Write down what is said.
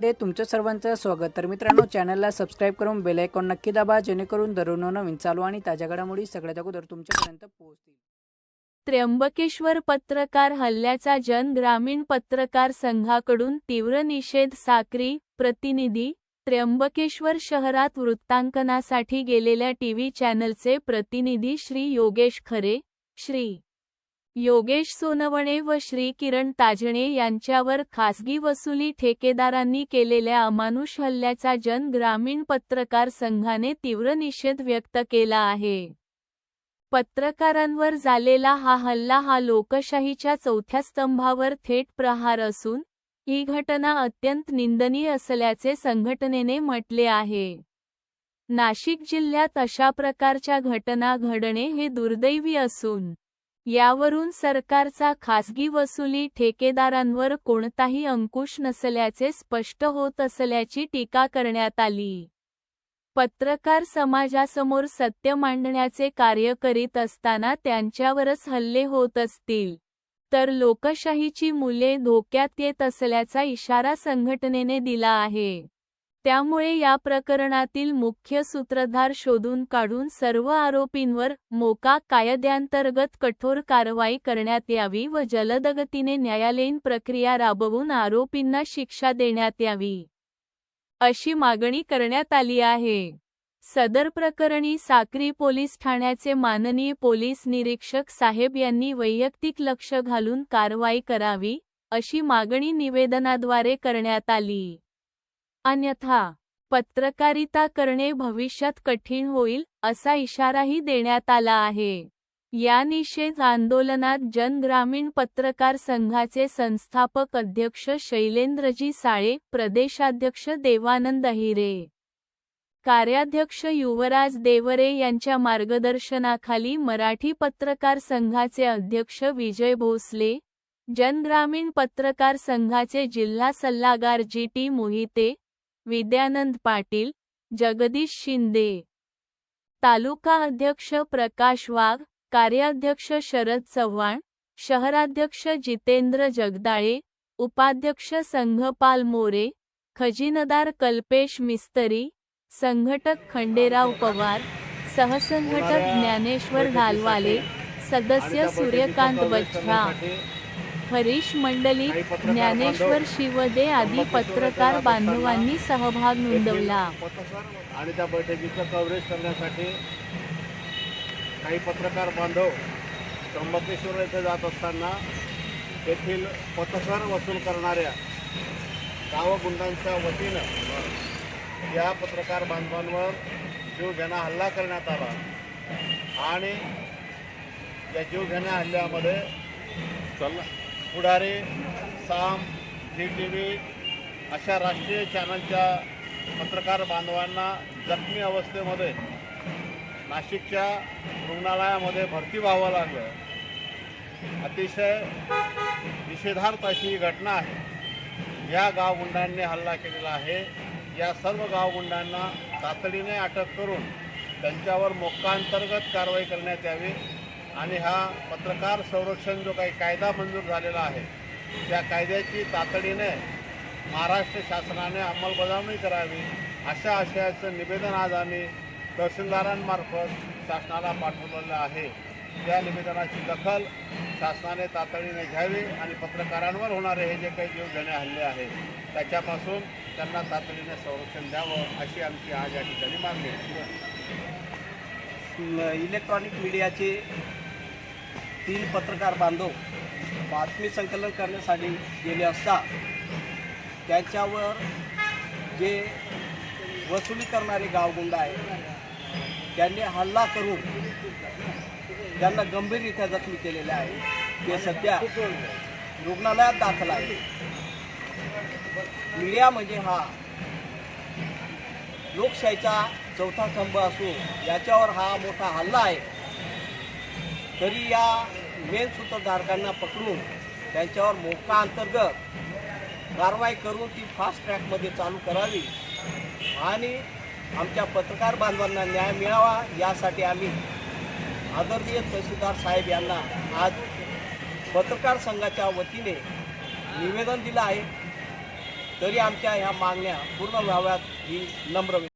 Day तुमचं सर्वांचं स्वागत. तर मित्रांनो चॅनलला सबस्क्राईब करून बेल आयकॉन नक्की दाबा जेणेकरून दररोज नवीन चालू आणि ताज्या घडामोडी सगळ्यात अगोदर तुमच्यापर्यंत पोहोचतील. त्र्यंबकेश्वर पत्रकार हल्ल्याचा जन ग्रामीण पत्रकार संघाकडून तीव्र निषेध साक्री प्रतिनिधी त्र्यंबकेश्वर शहरात वृत्तांकनासाठी गेलेल्या टीव्ही चॅनलचे प्रतिनिधी श्री योगेश खरे श्री योगेश सोनवणे व श्री किरण ताजणे यांच्यावर खासगी वसुली ठेकेदारांनी केलेल्या अमानुष हल्ल्याचा जन ग्रामीण पत्रकार संघाने तीव्र निषेध व्यक्त केला आहे. पत्रकारांवर झालेला हा हल्ला हा लोकशाहीच्या चौथ्या स्तंभावर थेट प्रहार असून ही घटना अत्यंत निंदनीय असल्याचे संघटनेने म्हटले आहे. नाशिक जिल्ह्यात अशा प्रकारच्या घटना घडणे हे दुर्दैवी असून यावरून सरकारचा खासगी वसुली ठेकेदारांवर कोणताही अंकुश नसल्याचे स्पष्ट होत असल्याची टीका करण्यात आली. पत्रकार समाजासमोर सत्य मांडण्याचे कार्य करीत असताना त्यांच्यावरच हल्ले होत असतील तर लोकशाहीची मुले धोक्यात येत असल्याचा इशारा संघटनेने दिला आहे. त्यामुळे या प्रकरणातील मुख्य सूत्रधार शोधून काढून सर्व आरोपींवर मोका कायद्यांतर्गत कठोर कारवाई करण्यात यावी व जलदगतीने न्यायालयीन प्रक्रिया राबवून आरोपींना शिक्षा देण्यात यावी. अशी मागणी करण्यात आली आहे. सदर प्रकरणी साक्री पोलीस ठाण्याचे माननीय पोलीस निरीक्षक साहेब यांनी वैयक्तिक लक्ष घालून कारवाई करावी अशी मागणी निवेदनाद्वारे करण्यात आली. अन्यथा पत्रकारिता करणे भविष्यात कठीण होईल असा इशाराही देण्यात आला आहे. या निषेध आंदोलनात जन ग्रामीण पत्रकार संघाचे संस्थापक अध्यक्ष शैलेंद्रजी साळे प्रदेशाध्यक्ष देवानंद हिरे कार्याध्यक्ष युवराज देवरे यांच्या मार्गदर्शनाखाली मराठी पत्रकार संघाचे अध्यक्ष विजय भोसले जन ग्रामीण पत्रकार संघाचे जिल्हा सल्लागार जी टी मोहिते विद्यानंद पाटील जगदीश शिंदे. तालुका अध्यक्ष प्रकाश वाघ कार्याध्यक्ष शरद चव्हाण शहराध्यक्ष जितेंद्र जगदाळे उपाध्यक्ष संघपाल मोरे खजिनदार कल्पेश मिस्तरी संघटक खंडेराव पवार सहसंघटक ज्ञानेश्वर घालवाले सदस्य सूर्यकांत बच्छा हरीश मंडलिक ज्ञानेश्वर शिवदे आदी पत्रकार बांधवांनी सहभाग नोंदवला. आणि त्या बैठकीचं कव्हरेज करण्यासाठी काही पत्रकार बांधव त्र्यंबकेश्वर येथे जात असताना येथील पथकर वसूल करणाऱ्या गावगुंडांच्या वतीनं या पत्रकार बांधवांवर जीवघेणा हल्ला करण्यात आला. आणि या जीवघेण्या हल्ल्यामध्ये पुढारे साम झी टी व्ही अशा राष्ट्रीय चॅनलच्या पत्रकार बांधवांना जखमी अवस्थेमध्ये नाशिकच्या रुग्णालयामध्ये भरती व्हावं लागलं. अतिशय निषेधार्थ अशी ही घटना आहे. या गावगुंडांनी हल्ला केलेला आहे. या सर्व गावगुंडांना तातडीने अटक करून त्यांच्यावर मोक्कांतर्गत कारवाई करण्यात यावी. आणि हा पत्रकार संरक्षण जो काही कायदा मंजूर झालेला आहे त्या कायद्याची तातडीने महाराष्ट्र शासनाने अंमलबजावणी करावी अशा आशयाचं निवेदन आज आम्ही तहसीलदारांमार्फत शासनाला पाठवलेलं आहे. त्या निवेदनाची दखल शासनाने तातडीने घ्यावी आणि पत्रकारांवर होणारे हे जे काही जीवघेणे हल्ले आहेत त्याच्यापासून त्यांना तातडीने संरक्षण द्यावं अशी आमची आज या ठिकाणी मागणी आहे. इलेक्ट्रॉनिक मीडियाची तीन पत्रकार बांधव बातमी संकलन करण्यासाठी गेले असता त्यांच्यावर जे वसुली करणारे गावगुंड आहेत त्यांनी हल्ला करून त्यांना गंभीररित्या जखमी केलेले आहे. ते सध्या रुग्णालयात दाखल आहे मीडिया म्हणजे हा लोकशाहीचा चौथा स्तंभ असून याच्यावर हा मोठा हल्ला आहे. तरी या मेन सूत्रधारकांना पकडून त्यांच्यावर मोका अंतर्गत कारवाई करून ती फास्ट ट्रॅकमध्ये चालू करावी आणि आमच्या पत्रकार बांधवांना न्याय मिळावा यासाठी आम्ही आदरणीय तहसीलदार साहेब यांना आज पत्रकार संघाच्या वतीने निवेदन दिलं आहे. तरी आमच्या ह्या मागण्या पूर्ण व्हाव्यात ही नम्र